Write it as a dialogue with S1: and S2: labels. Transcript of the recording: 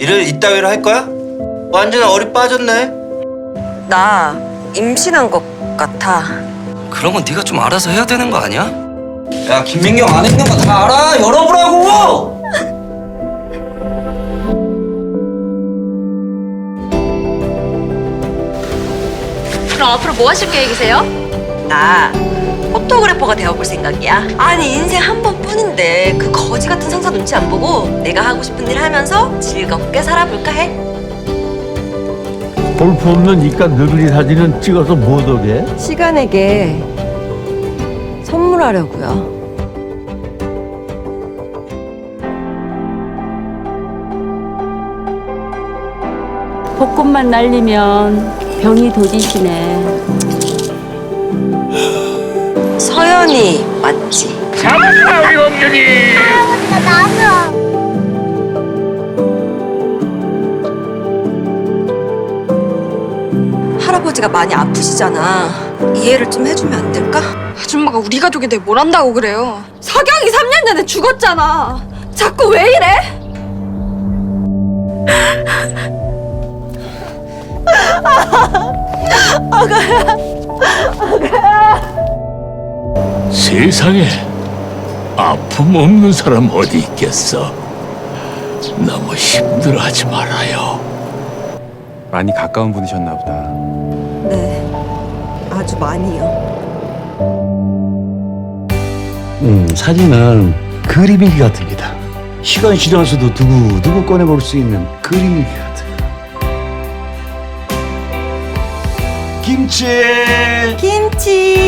S1: 일을 이따위로 할 거야? 완전 어리 빠졌네.
S2: 나 임신한 것 같아.
S3: 그런 건 네가 좀 알아서 해야 되는 거 아니야?
S1: 야 김민경 안 했는 거 다 알아. 열어보라고.
S4: 그럼 앞으로 뭐 하실 계획이세요?
S2: 나 포토그래퍼가 되어볼 생각이야. 아니 인생 한 번뿐인데 그 거지 같은 상사 눈치 안 보고 내가 하고 싶은 일 하면서 즐겁게 살아볼까 해.
S5: 볼품 없는 이깟 너구리 사진은 찍어서 뭐더게?
S2: 시간에게 선물하려고요.
S6: 벚꽃만 날리면 병이 도지시네.
S2: 맞지? 할아버지가 많이 아프시잖아. 이해를 좀 해주면 안 될까?
S4: 아줌마가 우리 가족인데 뭘 안다고 그래요?
S2: 석영이 3년 전에 죽었잖아. 자꾸 왜 이래?
S7: 세상에 아픔 없는 사람 어디 있겠어? 너무 힘들어하지 말아요.
S8: 많이 가까운 분이셨나 보다.
S2: 네, 아주 많이요.
S5: 음, 사진은 그림일기 같습니다. 시간이 지나서도 누구 누구 꺼내볼 수 있는 그림일기 같아요.
S2: 김치. 김치.